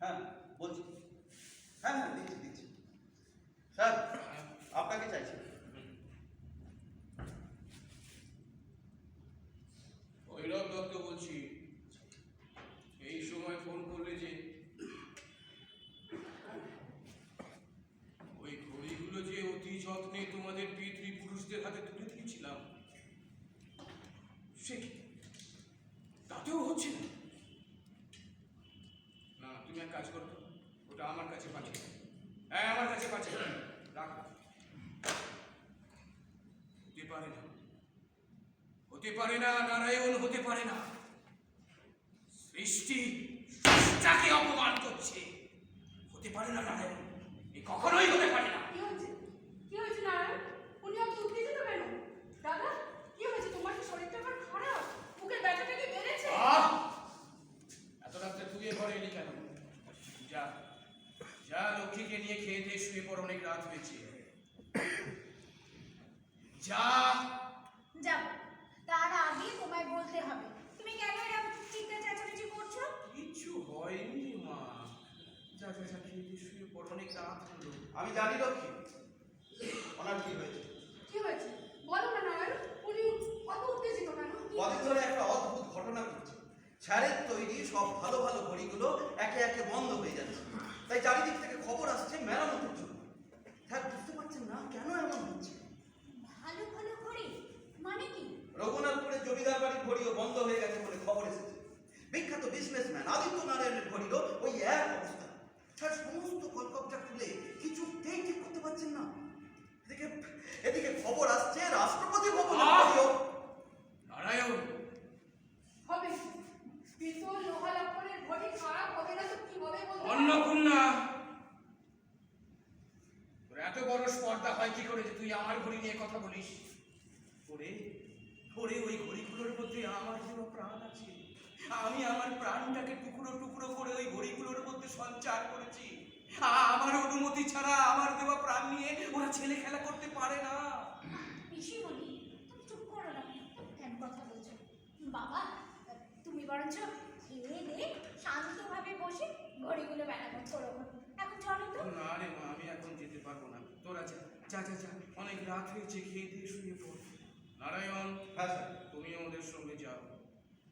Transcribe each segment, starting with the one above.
হ্যাঁ বলছি। হ্যাঁ হ্যাঁ দিচ্ছি দিচ্ছি। স্যার, আপনাকে চাইছি। ভৈরব দত্ত বলছি, এই সময় ফোন করলে যে ওই ঘড়িগুলো যে অতি যত্নে তোমাদের পিতৃপুরুষদের হাতে তুলে দিয়েছিলাম, সে কি? তাতেও হচ্ছে না না তুমি এক কাজ ওটা আমার কাছে পাঠিয়ে হ্যাঁ আমার কাছে পাঠিয়ে। রাখো। হতে পারে না। হতে পারে না, নারায়ণ, হতে পারে না। সৃষ্টি অপমান করছে হতে পারে না নারায়ণ এ কখনোই হতে পারে না কি হয়েছে কি হয়েছে নারায়ণ উনি অত উত্তেজিত কেন দাদা কি হয়েছে তোমার কি শরীরটা আবার খারাপ বুকের ব্যথাটা কি বেড়েছে আহ! এত রাত্রে তুই এ ঘরে এলি কেন যা লক্ষ্মীকে নিয়ে খেয়ে দিয়ে শুয়ে পড় অনেক রাত হয়েছে। যা। যাব তার আগে তোমায় বলতে হবে। তুমি কেন এরকম চিন্তা চেঁচামেচি করছ? কিছু হয়নি মা। যা যা যা খেয়ে দিয়ে শুয়ে পড় অনেক রাত হলো। আমি জানি লক্ষ্মী। ওনার কি হয়েছে? কি হয়েছে? বলো না নারায়ণ। উনি অত উত্তেজিত কেন কদিন ধরে একটা অদ্ভুত ঘটনা ঘটছে। ছাড়ের তৈরি সব ভালো ভালো ঘড়িগুলো একে একে বন্ধ হয়ে যাচ্ছে। তাই চারিদিক থেকে খবর আসছে মেরামতের জন্য। স্যার বুঝতে পারছেন না কেন এমন হচ্ছে? ভালো ভালো ঘড়ি মানে কি? রঘুনাথপুরের জমিদার বাড়ির ঘড়িও বন্ধ হয়ে গেছে বলে খবর এসেছে। বিখ্যাত বিজনেসম্যান আদিত্য নারায়ণের ঘড়িরও ওই এক অবস্থা। স্যার সমস্ত কলকবজা খুলে কিছুতেই ঠিক করতে পারছেন না। এদিকে এদিকে খবর আসছে রাষ্ট্রপতি ভবনের আহ! ঘড়িও নারায়ণ হবে পিতল লোহা লক্ষণের ঘড়ি খারাপ হবে না তো কি হবে বলতে পারো? অন্নপূর্ণা, তোর এত বড় স্পর্ধা হয় কি করে যে তুই আমার ঘড়ি নিয়ে কথা বলিস? ওরে ওরে, ওই ঘড়িগুলোর মধ্যে আমার যেন প্রাণ আছে। আমি আমার প্রাণটাকে টুকরো টুকরো করে ওই ঘড়িগুলোর মধ্যে সঞ্চার করেছি। আমার অনুমতি ছাড়া আমার দেওয়া প্রাণ নিয়ে ওরা ছেলে খেলা করতে পারে না। কথা বলছো। বাবা, তুমি বরঞ্চ খেয়ে দে শান্তভাবে বসে ঘড়িগুলো বানাবো চলো এখন চলো তো। না রে মা আমি এখন যেতে পারব না। তোরা যা যা যা যা। অনেক রাত হয়েছে খেয়ে দিয়ে শুয়ে পড়। নারায়ণ হ্যাঁ স্যার। তুমি আমাদের সঙ্গে যাও।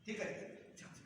ঠিক আছে।